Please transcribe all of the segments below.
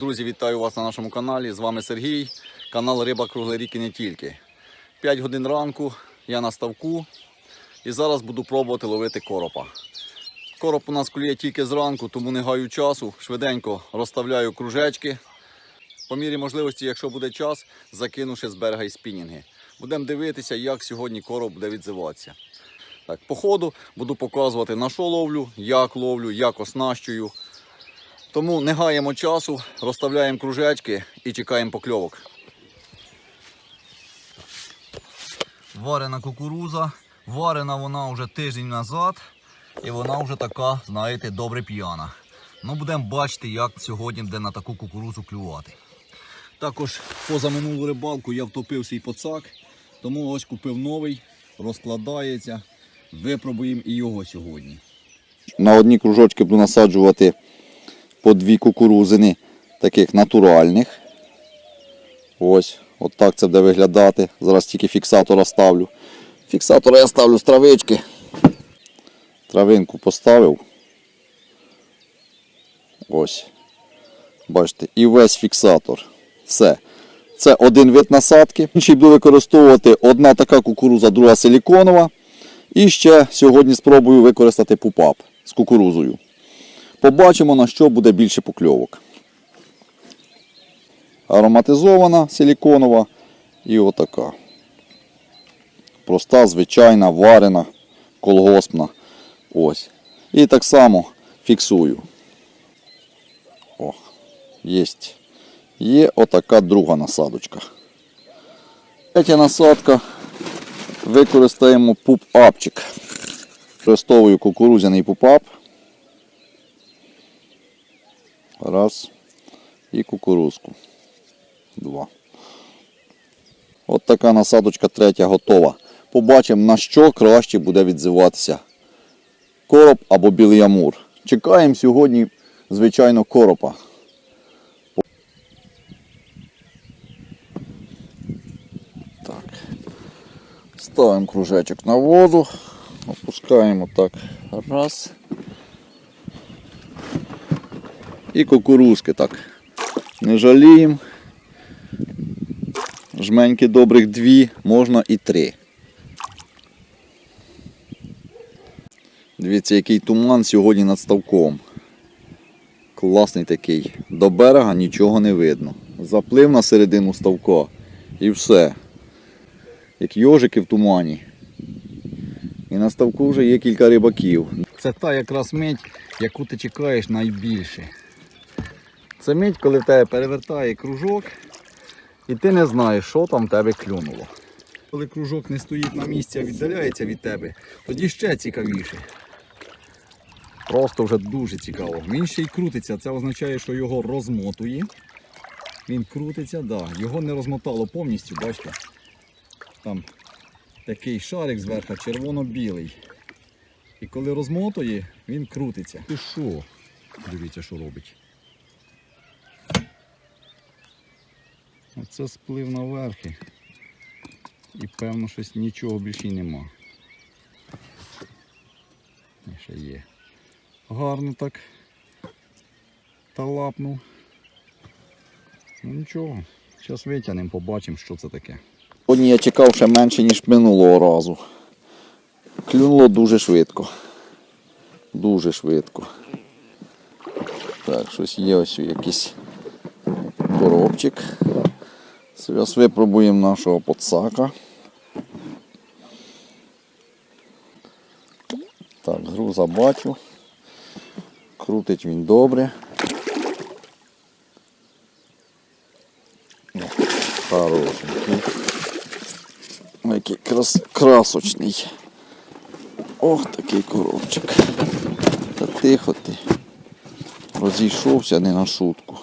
Друзі, вітаю вас на нашому каналі. З вами Сергій, канал Риба Круглий рік і не тільки. 5 годин ранку, я на ставку і зараз буду пробувати ловити коропа. Короб у нас клює тільки зранку, тому не гаю часу. Швиденько розставляю кружечки. По мірі можливості, якщо буде час, закину ще з берега і спінінги. Будемо дивитися, як сьогодні короб буде відзиватися. Так, по ходу буду показувати на що ловлю, як ловлю, як оснащую. Тому не гаємо часу, розставляємо кружечки і чекаємо покльовок. Варена кукуруза. Варена вона вже тиждень назад. І вона вже така, знаєте, добре п'яна. Ну, будемо бачити, як сьогодні буде на таку кукурузу клювати. Також поза минулу рибалку я втопив свій поцак, тому ось купив новий, розкладається. Випробуємо і його сьогодні. На одні кружочки буду насаджувати по дві кукурузини, таких натуральних. Ось, от так це буде виглядати. Зараз тільки фіксатора ставлю. Фіксатора я ставлю з травички. Травинку поставив. Ось. Бачите, і весь фіксатор. Все. Це один вид насадки. Інший буду використовувати одна така кукуруза, друга силіконова. І ще сьогодні спробую використати пупап з кукурузою. Побачимо, на що буде більше покльовок. Ароматизована силіконова і отака. Проста, звичайна, варена, колгоспна. Ось. І так само фіксую. О, єсть. Є отака друга насадочка. Третя насадка. Використаємо пуп-апчик. Використовую кукурудзяний пуп-ап. Раз. І кукурузку. Два. От така насадочка третя готова. Побачимо, на що краще буде відзиватися короб або білий амур. Чекаємо сьогодні, звичайно, коропа. Так. Ставимо кружечок на воду, опускаємо так раз. І кукурузки так. Не жаліємо. Жменьки добрих дві, можна і три. Дивіться, який туман сьогодні над ставком. Класний такий. До берега нічого не видно. Заплив на середину ставка і все як йожики в тумані. І на ставку вже є кілька рибаків. Це та якраз мить, яку ти чекаєш найбільше. Це мить, коли в тебе перевертає кружок, і ти не знаєш, що там в тебе клюнуло. Коли кружок не стоїть на місці, а віддаляється від тебе, тоді ще цікавіше. Просто вже дуже цікаво. Він ще й крутиться, це означає, що його розмотує. Він крутиться, да. його не розмотало повністю, бачите? Там такий шарик зверху червоно-білий. І коли розмотує, він крутиться. Ти що? Дивіться, що робить. Оце сплив наверхи. І певно щось нічого більше нема. І ще є. Гарно так. Та лапнув. Ну нічого. Зараз витягнемо, побачимо, що це таке. Сьогодні я чекав ще менше, ніж минулого разу. Клюнуло дуже швидко. Дуже швидко. Так, щось є ось якийсь коробчик. Зараз випробуємо нашого подсака. Так, груза бачу. Крутить він добре. Хорошенький. Який крас... красочний. Ох, такий коробчик. Та тихо ти. Розійшовся не на шутку.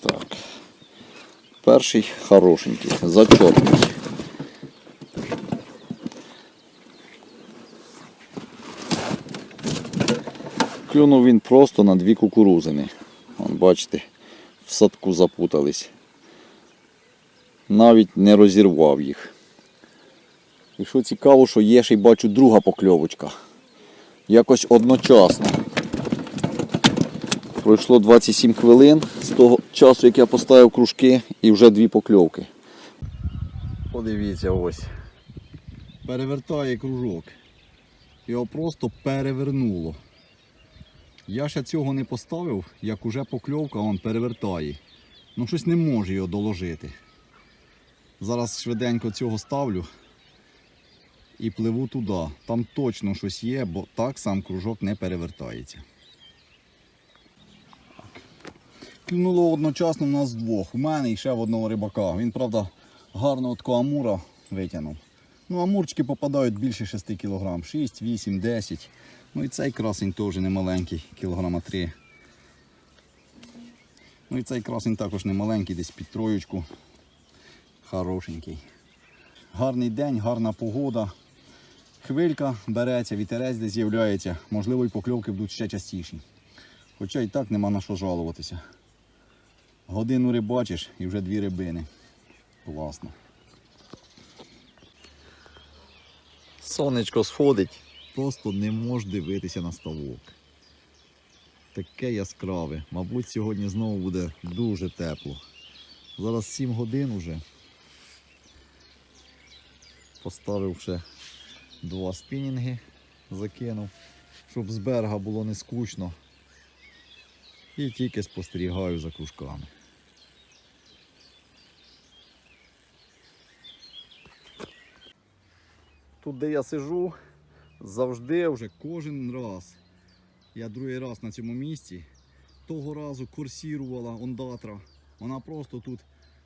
Так. Перший хорошенький, зачетний. Клюнув він просто на дві кукурузини. Вон, бачите, в садку запутались навіть не розірвав їх. І що цікаво, що є ще й бачу друга покльовочка. Якось одночасно. Пройшло 27 хвилин з того часу, як я поставив кружки, і вже дві покльовки. Подивіться ось. Перевертає кружок. Його просто перевернуло. Я ще цього не поставив, як уже покльовка он перевертає. Ну щось не може його доложити. Зараз швиденько цього ставлю і пливу туди. Там точно щось є, бо так сам кружок не перевертається. Клюнуло одночасно в нас двох. У мене і ще в одного рибака. Він, правда, гарно от амура витягнув. Ну, амурчики попадають більше 6 кг. 6, 8, 10. Ну і цей красень теж не маленький, кілограма 3. Ну і цей красень також не маленький, десь під троєчку. Хорошенький. Гарний день, гарна погода. Хвилька береться, вітерець десь з'являється. Можливо, і покльовки будуть ще частіші. Хоча і так нема на що жалуватися. Годину рибачиш і вже дві рибини. Класно. Сонечко сходить. Просто не можеш дивитися на ставок. Таке яскраве. Мабуть, сьогодні знову буде дуже тепло. Зараз 7 годин уже. Поставив ще два спінінги, закинув, щоб з берега було не скучно. І тільки спостерігаю за кружками. Тут, де я сижу, завжди вже кожен раз. Я другий раз на цьому місці. Того разу курсірувала ондатра. Вона просто тут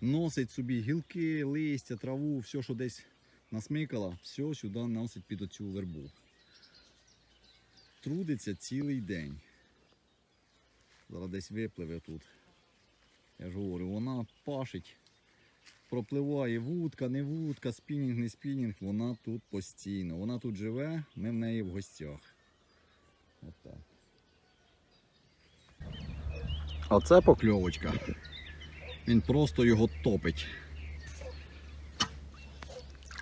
носить собі гілки, листя, траву, все, що десь насмикала, все сюди носить під оцю вербу. Трудиться цілий день. Зараз десь випливе тут. Я ж говорю, вона пашить, пропливає вудка, не вудка, спінінг, не спінінг, вона тут постійно. Вона тут живе, ми в неї в гостях. Отак. А це покльовочка. Він просто його топить.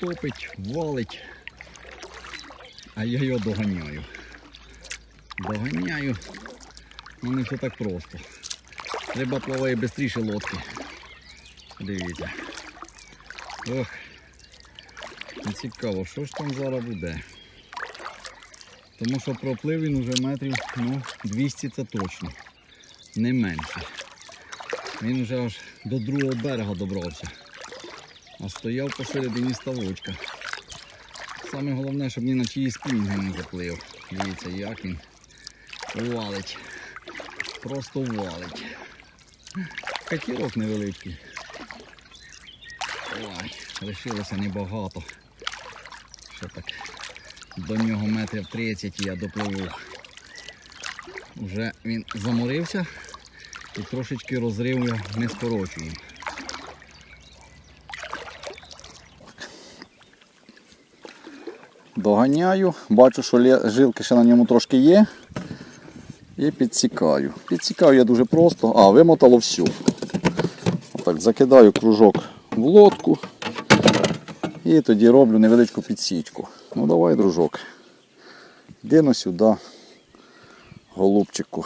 Топить, валить. А я його доганяю. Доганяю. Ну не все так просто. Риба плаває швидше лодки. Дивіться. Ох. Цікаво, що ж там зараз буде. Тому що проплив він уже метрів ну, 200 це точно. Не менше. Він вже аж до другого берега добрався. А стояв посередині ставочка. Саме головне, щоб ні на чиї спінги не заплив. Дивіться, як він валить. Просто валить. Катірок невеличкий. Лишилося небагато. Ще так до нього метрів 30 і я допливу. Вже він заморився і трошечки розрив його не скорочуємо. Доганяю, бачу, що жилки ще на ньому трошки є. І підсікаю. Підсікаю я дуже просто, а вимотало всю. Отак, закидаю кружок в лодку і тоді роблю невеличку підсічку. Ну давай, дружок. Йди ну сюди, голубчику.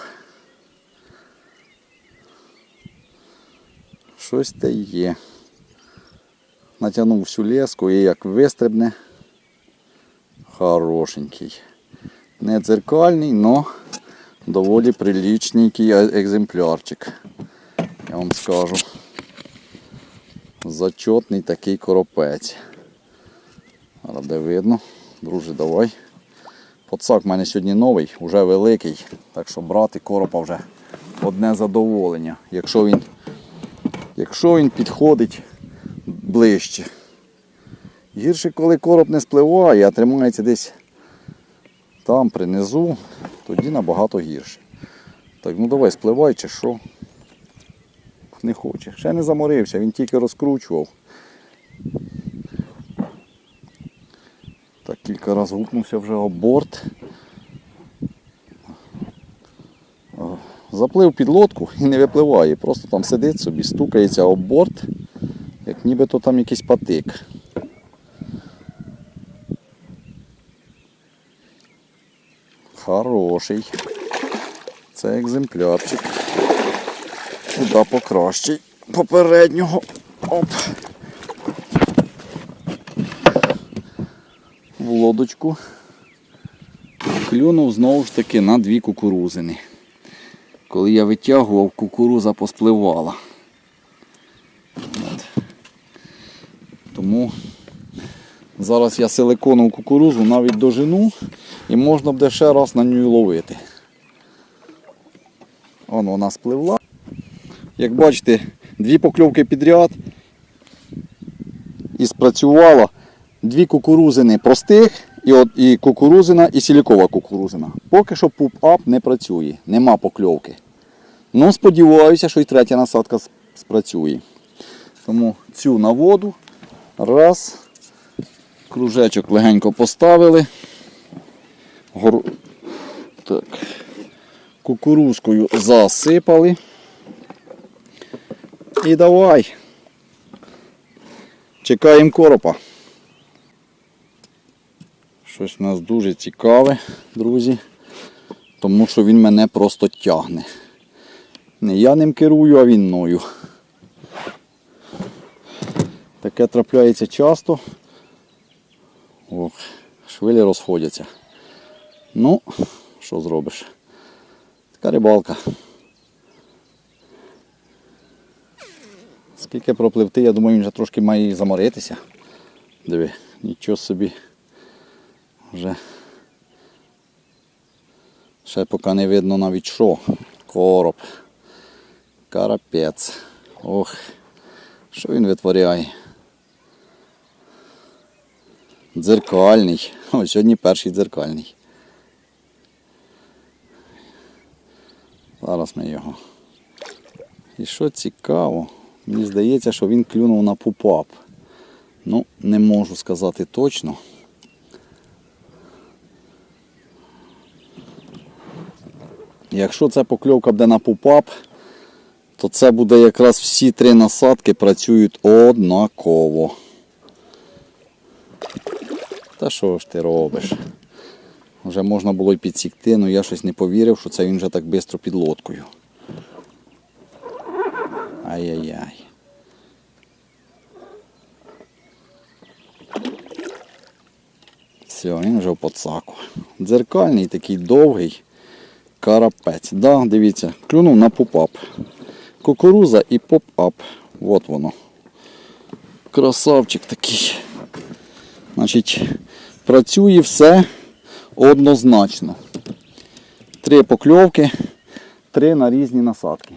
Щось те є. Натягнув всю леску і як вистрибне. Хорошенький. Не дзеркальний, но доволі приличненький е- екземплярчик. Я вам скажу. Зачетний такий коропець. Зараз де видно. Друже, давай. Подсак в мене сьогодні новий, вже великий. Так що брати коропа вже одне задоволення. Якщо він, якщо він підходить ближче. Гірше, коли короб не спливає, а тримається десь там принизу, тоді набагато гірше. Так, ну давай спливай чи що. Не хоче. Ще не заморився, він тільки розкручував. Так, кілька разів гукнувся вже об борт. Заплив під лодку і не випливає. Просто там сидить собі, стукається об борт, як нібито там якийсь патик. Хороший. Це екземплярчик. Куди покращий попереднього. Оп. В лодочку. Клюнув знову ж таки на дві кукурузини. Коли я витягував, кукуруза поспливала. От. Тому зараз я силиконову кукурузу навіть дожену і можна буде ще раз на ній ловити. Вон вона спливла. Як бачите, дві покльовки підряд і спрацювало дві кукурузини простих і, от, і кукурузина, і сілікова кукурузина. Поки що пуп-ап не працює, нема покльовки. Ну, сподіваюся, що і третя насадка спрацює. Тому цю на воду. Раз. Кружечок легенько поставили. Гор... Так. Кукурузкою засипали. І давай. Чекаємо коропа. Щось у нас дуже цікаве, друзі. Тому що він мене просто тягне. Не я ним керую, а він мною. Таке трапляється часто. Ох, швилі розходяться. Ну, що зробиш? Така рибалка. Скільки пропливти, я думаю, він вже трошки має заморитися. Диви, нічого собі. Вже ще поки не видно навіть що. Короб. Карапець. Ох, що він витворяє? Дзеркальний. О, сьогодні перший дзеркальний. Зараз ми його. І що цікаво, мені здається, що він клюнув на пупап. Ну, не можу сказати точно. Якщо це покльовка буде на пупап, то це буде якраз всі три насадки працюють однаково. Та що ж ти робиш? Вже можна було й підсікти, але я щось не повірив, що це він вже так швидко під лодкою. Ай-яй-яй. Все, він вже в подсаку. Дзеркальний такий довгий карапець. Да, дивіться, клюнув на поп-ап. Кукуруза і поп-ап. От воно. Красавчик такий. Значить, працює все однозначно. Три покльовки, три на різні насадки.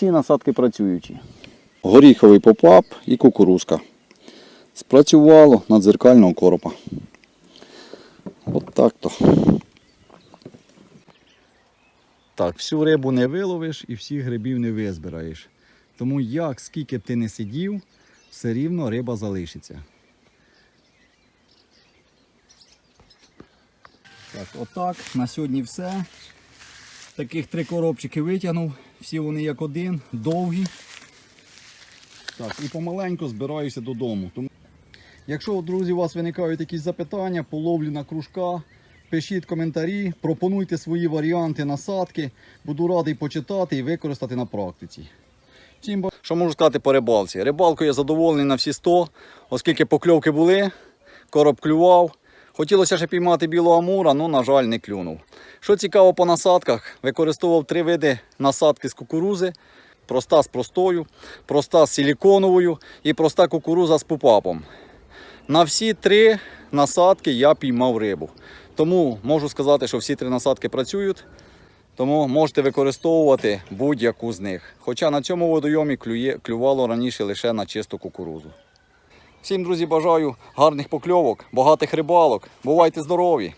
Всі насадки працюючі. Горіховий попап і кукурузка. Спрацювало на дзеркального коропа. От так то. Так, всю рибу не виловиш і всіх грибів не визбираєш. Тому як, скільки б ти не сидів, все рівно риба залишиться. Так, отак. На сьогодні все. Таких три коробчики витягнув. Всі вони як один, довгі. Так, і помаленьку збираюся додому. Тому... Якщо, друзі, у вас виникають якісь запитання по ловлі на кружка, пишіть коментарі, пропонуйте свої варіанти насадки. Буду радий почитати і використати на практиці. Всім Що можу сказати по рибалці? Рибалкою я задоволений на всі 100, оскільки покльовки були, короб клював. Хотілося ще піймати білого амура, але, на жаль, не клюнув. Що цікаво по насадках, використовував три види насадки з кукурузи. Проста з простою, проста з силіконовою і проста кукуруза з пупапом. На всі три насадки я піймав рибу. Тому можу сказати, що всі три насадки працюють. Тому можете використовувати будь-яку з них. Хоча на цьому водойомі клює, клювало раніше лише на чисту кукурузу. Всім, друзі, бажаю гарних покльовок, багатих рибалок. Бувайте здорові!